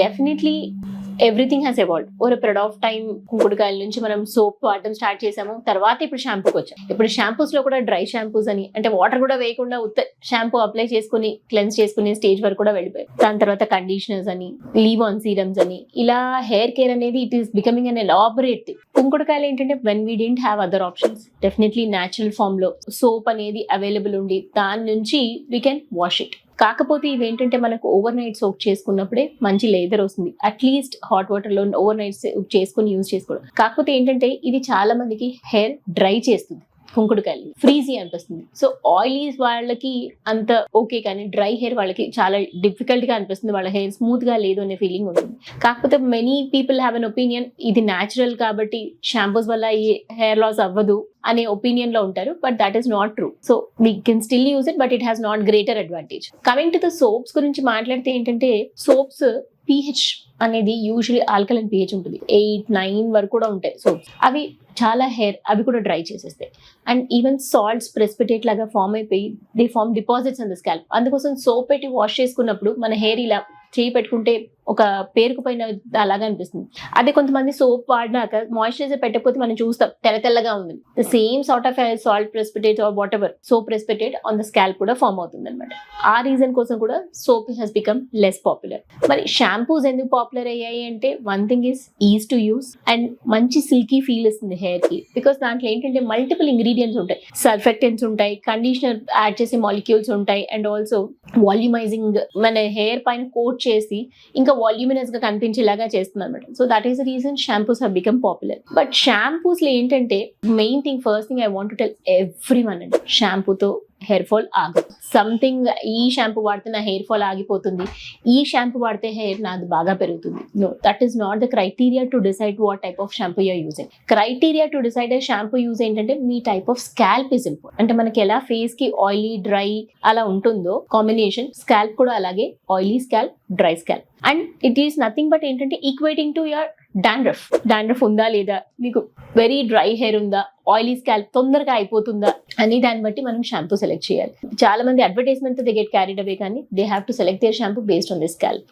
Definitely everything has evolve over period of time కుంకుడుకాయల నుంచి మనం soap వాడటం స్టార్ట్ చేసాము. తర్వాత ఇప్పుడు షాంపూకి వచ్చాం. ఇప్పుడు షాంపూస్లో కూడా డ్రై షాంపూస్ అని అంటే వాటర్ కూడా వేయకుండా ఉత్త షాంపూ అప్లై చేసుకుని క్లెన్స్ చేసుకునే స్టేజ్ వరకు కూడా వెళ్ళిపోయాయి దాని తర్వాత కండిషనర్స్ అని లీవ్ ఆన్ సీరమ్స్ అని ఇలా హెయిర్ కేర్ అనేది it is becoming an elaborate. కుంకుడుకాయలు ఏంటంటే when we didn't have other options definitely natural ఫామ్లో సోప్ అనేది అవైలబుల్ ఉండి దాని నుంచి వీ కెన్ వాష్ ఇట్ కాకపోతే ఇవేంటంటే మనకు ఓవర్ నైట్ సోక్ చేసుకున్నప్పుడే మంచి లేదర్ వస్తుంది. అట్లీస్ట్ హాట్ వాటర్లో ఓవర్ నైట్ చేసుకుని యూజ్ చేసుకోవడం. కాకపోతే ఏంటంటే ఇది చాలా మందికి హెయిర్ డ్రై చేస్తుంది. కుంకుడుకాయలు ఫ్రీజీ అనిపిస్తుంది. సో ఆయిలీ వాళ్ళకి అంత ఓకే కానీ డ్రై హెయిర్ వాళ్ళకి చాలా డిఫికల్ట్గా అనిపిస్తుంది. వాళ్ళ హెయిర్ స్మూత్గా లేదు అనే ఫీలింగ్ ఉంటుంది. కాకపోతే many people have an opinion ఇది న్యాచురల్ కాబట్టి షాంపూస్ వల్ల ఈ హెయిర్ లాస్ అవ్వదు అనే ఒపీనియన్లో ఉంటారు. But that is not true. So we can still use it but it has not greater advantage. Coming to the soaps గురించి మాట్లాడితే ఏంటంటే సోప్స్ పిహెచ్ అనేది యూజువలీ ఆల్కలైన్ పిహెచ్ ఉంటుంది. ఎయిట్ నైన్ వరకు కూడా ఉంటాయి సోప్స్. అవి చాలా హెయిర్ అవి కూడా డ్రై చేసేస్తాయి. అండ్ ఈవెన్ సాల్ట్స్ ప్రెసిపిటేట్ లాగా ఫామ్ అయిపోయి they form deposits on the scalp అందుకోసం సోప్ పెట్టి వాష్ చేసుకున్నప్పుడు మన హెయిర్ ఇలా చేయి పెట్టుకుంటే ఒక పేరుకుపోయిన అలాగా అనిపిస్తుంది. అదే కొంతమంది సోప్ వాడినాక మాయిశ్చరైజర్ పెట్టకపోతే మనం చూస్తాం తెల్ల తెల్లగా ఉంది. The same sort of salt precipitate are whatever soap precipitate on the scalp కూడా ఫామ్ అవుతుంది అనమాట ఆ రీజన్ కోసం కూడా soap has become less popular మరి షాంపూస్ ఎందుకు పాపులర్ అయ్యాయి అంటే one thing is is to use and మంచి సిల్కీ ఫీల్ ఇస్తుంది హెయిర్కి. బికాస్ దాంట్లో ఏంటంటే మల్టిపుల్ ఇంగ్రీడియంట్స్ ఉంటాయి. సర్ఫెక్టెంట్స్ ఉంటాయి కండిషనర్ యాడ్ చేసే మాలిక్యూల్స్ ఉంటాయి అండ్ ఆల్సో వాల్యూమైజింగ్ మన హెయిర్ పైన కోట్ చేసి ఇంకా వాల్యూమినస్గా కనిపించేలాగా చేస్తుంది అనమాట so that is the reason shampoos have become popular but షాంపూస్లో ఏంటంటే main thing first thing I want to tell everyone అండి షాంపూతో హెయిర్ ఫాల్ ఆగదు. సంథింగ్ ఈ షాంపూ వాడితే నా హెయిర్ ఫాల్ ఆగిపోతుంది. ఈ షాంపూ వాడితే హెయిర్ నాది బాగా పెరుగుతుంది. No that is not the criteria to decide what type of shampoo you're using criteria to decide shampoo use ఏంటంటే మీ type of scalp is important అంటే మనకి ఎలా ఫేస్కి ఆయిలీ డ్రై అలా ఉంటుందో కాంబినేషన్ స్కాల్ప్ కూడా అలాగే oily scalp dry scalp and it is nothing but ఏంటంటే equating to your dandruff. Dandruff ఉందా లేదా? మీకు వెరీ డ్రై హెయిర్ ఉందా? ఆయిలీ స్కాల్ప్ తొందరగా అయిపోతుందా? అని దాన్ని బట్టి మనం షాంపూ సెలెక్ట్ చేయాలి. చాలా మంది advertisement they get carried away కానీ they have to select their shampoo based on the scalp